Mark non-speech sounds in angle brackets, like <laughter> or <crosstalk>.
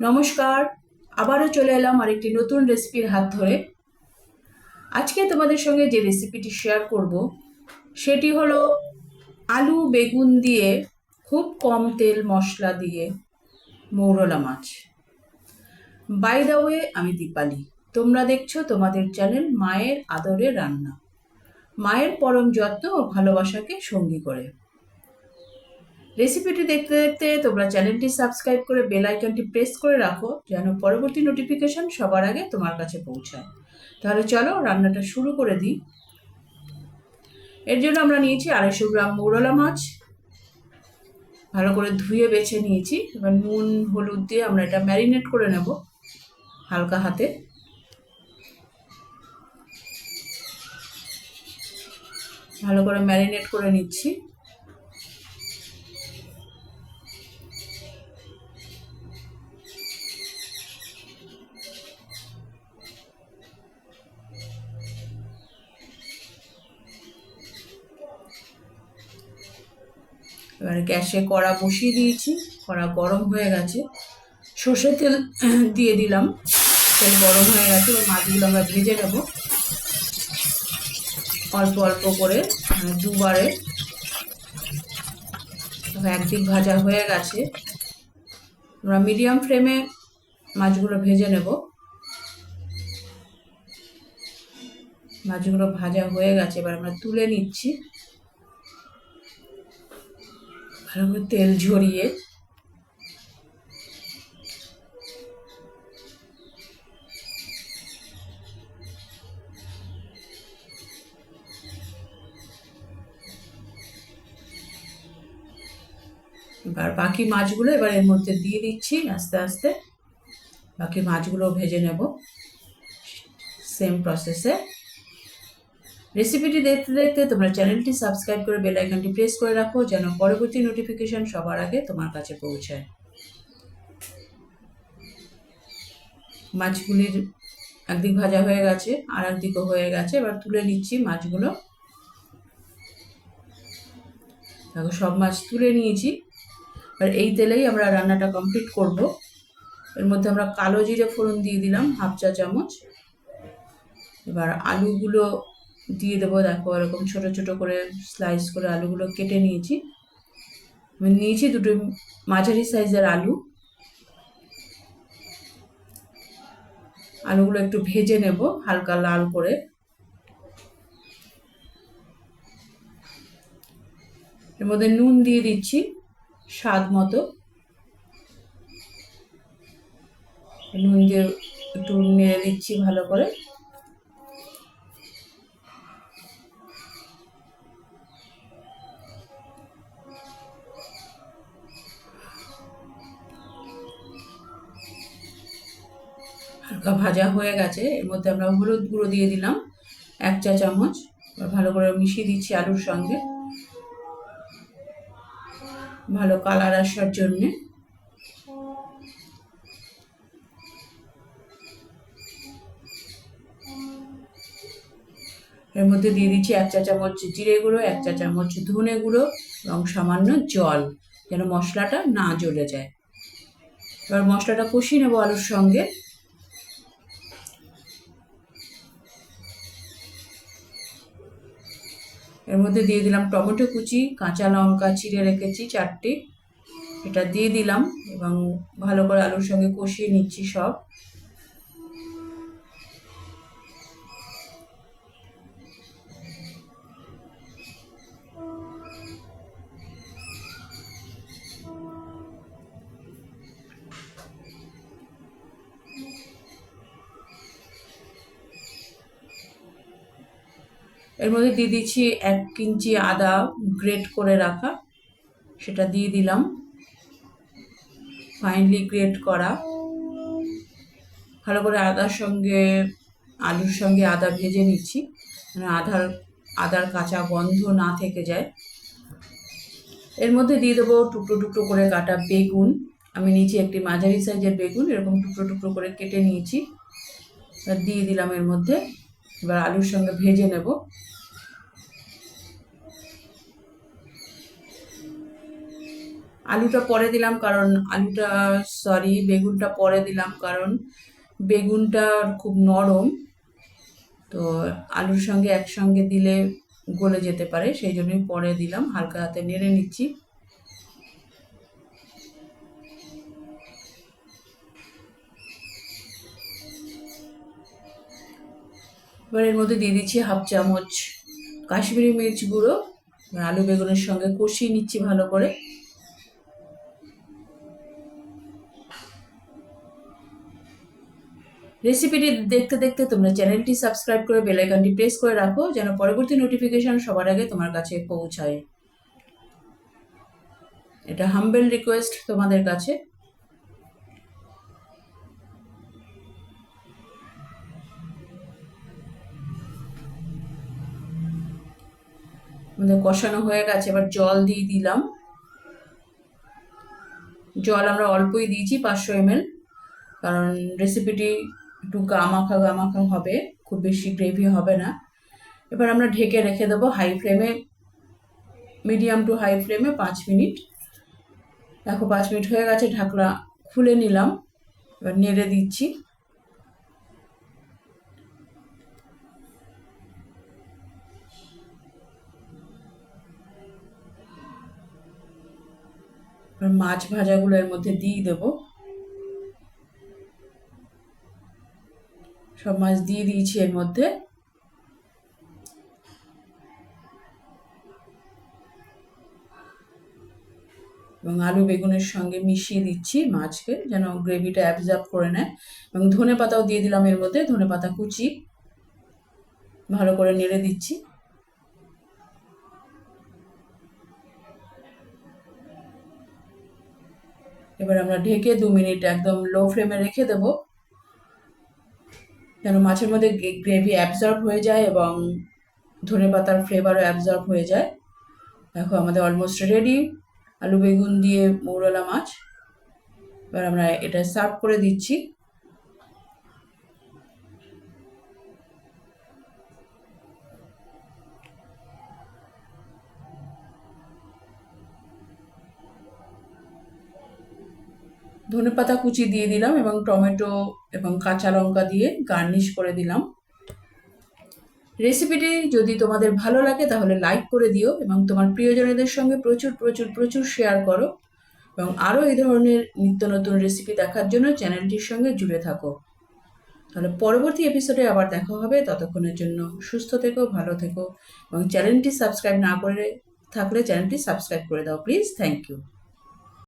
নমস্কার, আবারও চলে এলাম আরেকটি নতুন রেসিপির হাত ধরে। আজকে তোমাদের সঙ্গে যে রেসিপিটি শেয়ার করব, সেটি হলো আলু বেগুন দিয়ে খুব কম তেল মশলা দিয়ে মৌরলা মাছ। বাই দ্য ওয়ে আমি দীপালি। তোমরা দেখছ তোমাদের চ্যানেল মায়ের আদরে রান্না। মায়ের পরম যত্ন ও ভালোবাসাকে সঙ্গী করে। রেসিপিটি দেখতে দেখতে তোমরা চ্যানেলটি সাবস্ক্রাইব করে বেল আইকনটি প্রেস করে রাখো, যেন পরবর্তী নোটিফিকেশন সবার আগে তোমার কাছে পৌঁছায়। তাহলে চলো রান্নাটা শুরু করে দিই। এর জন্য আমরা নিয়েছি আড়াইশো গ্রাম মৌরলা মাছ। ভালো করে ধুয়ে বেছে নিয়েছি। এবার নুন, হলুদ দিয়ে আমরা এটা ম্যারিনেট করে নেব হালকা হাতে। ভালো করে ম্যারিনেট করে নিচ্ছি। এবারে গ্যাসে কড়া বসিয়ে দিয়েছি, কড়া গরম হয়ে গেছে। সর্ষের তেল <clears throat> দিয়ে দিলাম। তেল গরম হয়ে গেছে, এবার মাছগুলো আমরা ভেজে নেব। অল্প অল্প করে মানে দুবারে। একদিক ভাজা হয়ে গেছে। আমরা মিডিয়াম ফ্লেমে মাছগুলো ভেজে নেব। মাছগুলো ভাজা হয়ে গেছে, এবার আমরা তুলে নিচ্ছি। ভালো করে তেল ঝরিয়ে এবার বাকি মাছগুলো এবার এর মধ্যে দিয়ে দিচ্ছি আস্তে আস্তে। বাকি মাছগুলো ভেজে নেব। সেম প্রসেসে রেসিপিটি দেখতে দেখতে তোমরা চ্যানেলটি সাবস্ক্রাইব করে বেল আইকনটি প্রেস করে রাখো যেন পরবর্তী নোটিফিকেশন সবার আগে তোমার কাছে পৌঁছায়। মাছগুলির একদিক ভাজা হয়ে গেছে, আর একদিকও হয়ে গেছে। এবার তুলে নিচ্ছি মাছগুলো। দেখো, সব মাছ তুলে নিয়েছি। আর এই তেলেই আমরা রান্নাটা কমপ্লিট করব। এর মধ্যে আমরা কালো জিরে ফোড়ন দিয়ে দিলাম, হাফ চা চামচ। এবার আলুগুলো দিয়ে দেবো, দেখো এরকম ছোট ছোট করে স্লাইস করে আলুগুলো কেটে নিয়েছি। আমি নিয়েছি দুটো মাঝারি সাইজের আলু। আলুগুলো একটু ভেজে নেব হালকা লাল করে। এর মধ্যে নুন দিয়ে দিচ্ছি স্বাদ মতো। নুন দিয়ে একটু নেড়ে দিচ্ছি ভালো করে। ভাজা হয়ে গেছে, এর মধ্যে আমরা হলুদ গুঁড়ো দিয়ে দিলাম, এক চা চামচ। ভালো করে মিশিয়ে দিচ্ছি আলুর সঙ্গে। ভালো কালার আসার জন্যে। এর মধ্যে দিয়ে দিচ্ছি এক চা চামচ জিরে গুঁড়ো, এক চা চামচ ধনে গুঁড়ো এবং সামান্য জল, যেন মশলাটা না জ্বলে যায়। এবার মশলাটা কষিয়ে নেব আলুর সঙ্গে। এর মধ্যে দিয়ে দিলাম টমেটো কুচি, কাঁচা লঙ্কা, চিড়ে রেখেছি চারটি। এটা দিয়ে দিলাম এবং ভালো করে আলুর সঙ্গে কষিয়ে নিচ্ছি সব। এর মধ্যে দিয়ে দিচ্ছি এক ইঞ্চি আদা গ্রেট করে রাখা, সেটা দিয়ে দিলাম। ফাইনলি গ্রেট করা। ভালো করে আদার সঙ্গে, আলুর সঙ্গে আদা ভেজে নিচ্ছি আধার, আদার কাঁচা গন্ধ না থেকে যায়। এর মধ্যে দিয়ে দেবো টুকরো টুকরো করে কাটা বেগুন। আমি নিচে একটি মাঝারি সাইজের বেগুন, এরকম টুকরো টুকরো করে কেটে নিয়েছি। দিয়ে দিলাম এর মধ্যে এবার আলুর সঙ্গে ভেজে নেব। আলুটা পরে দিলাম কারণ আলুটা সরি বেগুনটা পরে দিলাম কারণ বেগুনটা খুব নরম। তো আলুর সঙ্গে একসঙ্গে দিলে গলে যেতে পারে, সেই জন্যই পরে দিলাম, হালকা হাতে নেড়ে নিচ্ছি। এবার এর মধ্যে দিয়ে দিচ্ছি হাফ চামচ কাশ্মীরি মির্চ গুঁড়ো আলু বেগুনের সঙ্গে কষিয়ে নিচ্ছি ভালো করে। রেসিপিটি দেখতে দেখতে তোমরা চ্যানেলটি সাবস্ক্রাইব করে বেল আইকনটি প্রেস করে রাখো, যেন পরবর্তী নোটিফিকেশন সবার আগে তোমার কাছে পৌঁছায়। এটা হাম্বেল রিকোয়েস্ট তোমাদের কাছে। আমাদের কষানো হয়ে গেছে, এবার জল দিয়ে দিলাম। জল আমরা অল্পই দিয়েছি, পাঁচশো এমএল কারণ রেসিপিটি একটু গামাখা গামাখা হবে, খুব বেশি গ্রেভি হবে না। এবার আমরা ঢেকে রেখে দেবো হাই ফ্লেমে মিডিয়াম টু হাই ফ্লেমে পাঁচ মিনিট। দেখো পাঁচ মিনিট হয়ে গেছে, ঢাকনা খুলে নিলাম। এবার নেড়ে দিচ্ছি। মাছ ভাজাগুলো এর মধ্যে দিয়ে দেব। সব মাছ দিয়ে দিয়েছি এর মধ্যে। এবং আলু বেগুনের সঙ্গে মিশিয়ে দিচ্ছি মাছকে যেন গ্রেভিটা অ্যাবজর্ব করে নেয়। এবং ধনে পাতাও দিয়ে দিলাম এর মধ্যে ধনে পাতা কুচি। ভালো করে নেড়ে দিচ্ছি। এবার আমরা ঢেকে দু মিনিট একদম লো ফ্লেমে রেখে দেব। যেন মাছের মধ্যে গ্রেভি অ্যাবজর্ব হয়ে যায় এবং ধনে পাতার ফ্লেভারও অ্যাবজর্ব হয়ে যায়। দেখো আমাদের অলমোস্ট রেডি আলু, বেগুন দিয়ে মৌরলা মাছ। এবার আমরা এটা সার্ভ করে দিচ্ছি। ধনে পাতা কুচি দিয়ে দিলাম এবং টমেটো এবং কাঁচা লঙ্কা দিয়ে গার্নিশ করে দিলাম। রেসিপিটি যদি তোমাদের ভালো লাগে তাহলে লাইক করে দিও এবং তোমার প্রিয়জনদের সঙ্গে প্রচুর প্রচুর প্রচুর শেয়ার করো এবং আরও এই ধরনের নিত্য নতুন রেসিপি দেখার জন্য চ্যানেলটির সঙ্গে জুড়ে থাকো। তাহলে পরবর্তী এপিসোডে আবার দেখা হবে। ততক্ষণের জন্য সুস্থ থেকো, ভালো থেকো এবং চ্যানেলটি সাবস্ক্রাইব না করে থাকলে চ্যানেলটি সাবস্ক্রাইব করে দাও। Please thank you